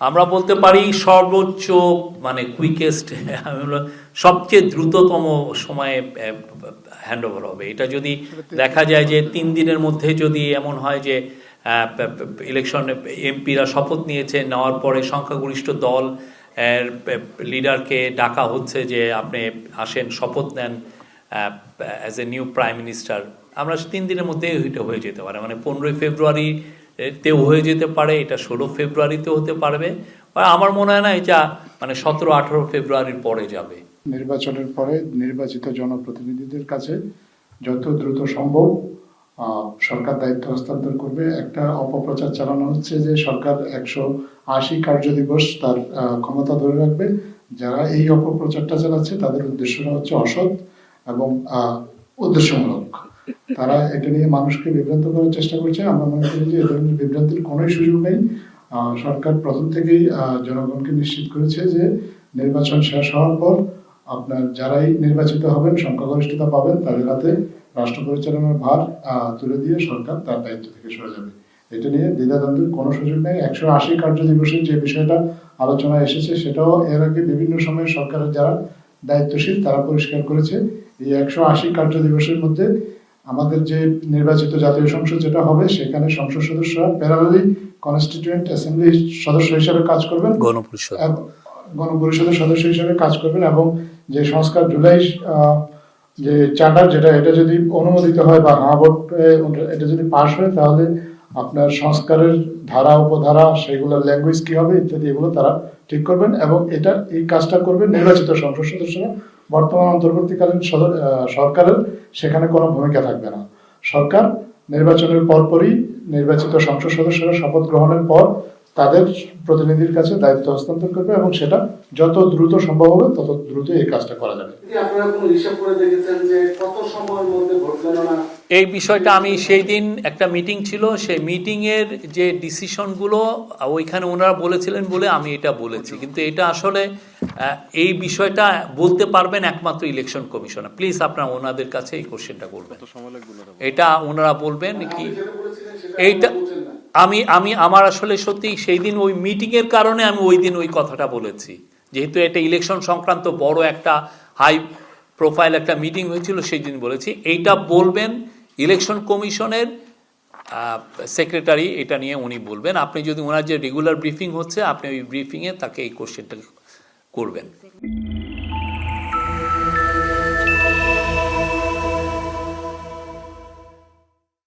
আমরা বলতে পারি সর্বোচ্চ মানে কুইকেস্ট সবচেয়ে দ্রুততম সময়ে হ্যান্ড ওভার হবে। এটা যদি দেখা যায় যে তিন দিনের মধ্যে যদি এমন হয় যে ইলেকশন এমপিরা শপথ নিয়েছে, নেওয়ার পরে সংখ্যাগরিষ্ঠ দল এর লিডারকে ডাকা হচ্ছে যে আপনি আসেন, শপথ নেন as a new prime minister আমরা তিন দিনের মধ্যে হয়ে যেতে পারে। মানে পনেরোই ফেব্রুয়ারি তেও হয়ে যেতে পারে, এটা ষোলো ফেব্রুয়ারিতেও হতে পারবে। আমার মনে হয় না এটা মানে সতেরো, আঠারো ফেব্রুয়ারির পরে যাবে। নির্বাচনের পরে নির্বাচিত জনপ্রতিনিধিদের কাছে যত দ্রুত সম্ভব সরকার দায়িত্ব হস্তান্তর করবে। একটা অপপ্রচার চালানো হচ্ছে যে সরকার একশো আশি কার্য দিবস তার ক্ষমতা ধরে রাখবে। যারা এই অপপ্রচারটা চালাচ্ছে, তাদের উদ্দেশ্যটা হচ্ছে অসৎ এবং উদ্দেশ্যমূলক। তারা এটা নিয়ে মানুষকে বিভ্রান্ত করার চেষ্টা করছে। আমরা মনে করি যে এ ধরনের বিভ্রান্তির কোনো সুযোগ নেই। সরকার প্রথম থেকেই জনগণকে নিশ্চিত করেছে যে নির্বাচন শেষ হওয়ার পর আপনার যারাই নির্বাচিত হবেন, সংখ্যাগরিষ্ঠতা পাবেন, তাদের হাতে রাষ্ট্র পরিচালনার ভার তুলে দিয়ে সরকার তার দায়িত্ব থেকে সরে যাবে। এটা নিয়ে দ্বিধাদ্বন্দ্বের কোনো সুযোগ নেই। একশো আশি কার্য দিবসের যে বিষয়টা আলোচনায় এসেছে, সেটাও এর আগে বিভিন্ন সময়ে সরকারের যারা দায়িত্বশীল, তারা পরিষ্কার করেছে। এই একশো আশি কার্য দিবসের মধ্যে আমাদের যে নির্বাচিত জাতীয় সংসদ যেটা হবে সেখানে সংসদ সদস্যরা প্যারালালি কনস্টিটিউয়েন্ট অ্যাসেম্বলি সদস্য হিসেবে কাজ করবেন। গণপরিষদ। গণপরিষদের সদস্য হিসেবে কাজ করবেন এবং যে সংস্কার জুলাই যে চার্টার যেটা এটা যদি অনুমোদিত হয় বা হ্যাঁ ভোট এটা যদি পাশ হয় তাহলে আপনার সংস্কারের ধারা উপধারা সেগুলোর ল্যাঙ্গুয়েজ কি হবে ইত্যাদি এগুলো তারা ঠিক করবেন এবং এটা এই কাজটা করবেন নির্বাচিত সংসদ সদস্যরা। বর্তমান অন্তর্বর্তীকালীন সরকারের সেখানে কোনো ভূমিকা থাকবে না। সরকার নির্বাচনের পরপরই নির্বাচিত সংসদ সদস্যরা শপথ গ্রহণের পর তাদের প্রতিনিধির কাছে দায়িত্ব হস্তান্তর করবে এবং সেটা যত দ্রুত সম্ভব হবে তত দ্রুত এই কাজটা করা যাবে। কি আপনারা কোনো হিসাব করে দেখেছেন যে কত সময়ের মধ্যে ভোট গণনা? এই বিষয়টা আমি সেই দিন একটা মিটিং ছিল সেই মিটিংয়ের যে ডিসিশনগুলো ওইখানে ওনারা বলেছিলেন বলে আমি এটা বলেছি। কিন্তু এটা আসলে এই বিষয়টা বলতে পারবেন একমাত্র ইলেকশন কমিশনার প্লিজ আপনারা ওনাদের কাছে এই কোশ্চেনটা করবেন। এটা ওনারা বলবেন কি? এইটা আমি আমি আমার আসলে সত্যি সেই দিন ওই মিটিংয়ের কারণে আমি ওই দিন ওই কথাটা বলেছি। যেহেতু এটা ইলেকশন সংক্রান্ত বড় একটা হাই প্রোফাইল একটা মিটিং হয়েছিল সেই দিন বলেছি। এইটা বলবেন ইলেকশন কমিশনের সেক্রেটারি এটা নিয়ে উনি বলবেন। আপনি যদি ওনার যে রেগুলার ব্রিফিং হচ্ছে আপনি ওই ব্রিফিংয়ে তাকে এই কোশ্চেনটা করবেন।